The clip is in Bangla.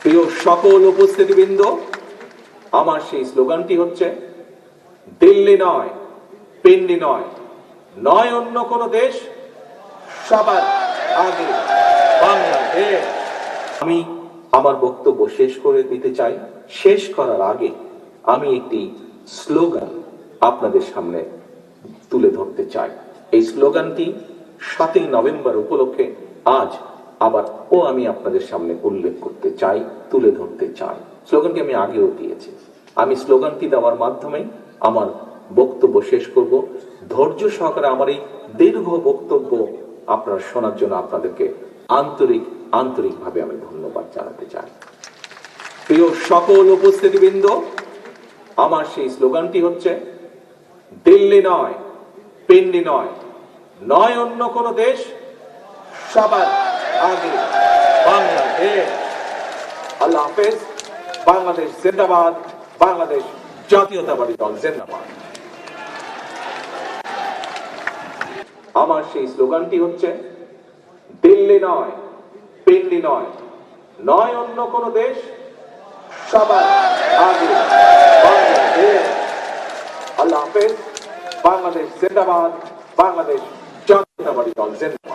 প্রিয় সকল উপস্থিতিবৃন্দ, আমার সেই স্লোগানটি হচ্ছে, দিল্লি নয়, পিন্ডি নয় নয় অন্য কোন দেশ, সবার আগে বাংলাদেশ। আমি আমার বক্তব্য শেষ করে দিতে চাই। শেষ করার আগে আমি একটি স্লোগান আপনাদের সামনে তুলে ধরতে চাই। এই স্লোগানটি সাতই নভেম্বর উপলক্ষে আজ আবার ও আমি আপনাদের সামনে উল্লেখ করতে চাই, তুলে ধরতে চাই। স্লোগানটি আমি আগেও দিয়েছি। আমি স্লোগানটি দেওয়ার মাধ্যমে আমার বক্তব্য শেষ করব। ধৈর্য সহকারে আমার এই দীর্ঘ বক্তব্য আপনারা শোনার জন্য আপনাদেরকে আন্তরিক, আন্তরিকভাবে আমি ধন্যবাদ জানাতে চাই। প্রিয় সকল উপস্থিতিবৃন্দ, আমার সেই স্লোগানটি হচ্ছে, দিল্লি নয়, পিন্ডি নয় নয় অন্য কোন দেশ, সবার আগে বাংলাদেশ আল্লাহ হাফেজ। বাংলাদেশ জিন্দাবাদ। বাংলাদেশ জাতীয়তাবাদী দল জিন্দাবাদ। আমার সেই স্লোগানটি হচ্ছে, দিল্লি নয়, পিন্ডি নয় নয় অন্য কোন দেশ, সবার আগে বাংলাদেশ। আল্লাহ হাফেজ। বাংলাদেশ জিন্দাবাদ। বাংলাদেশ জাতীয়তাবাদী দল জিন্দাবাদ।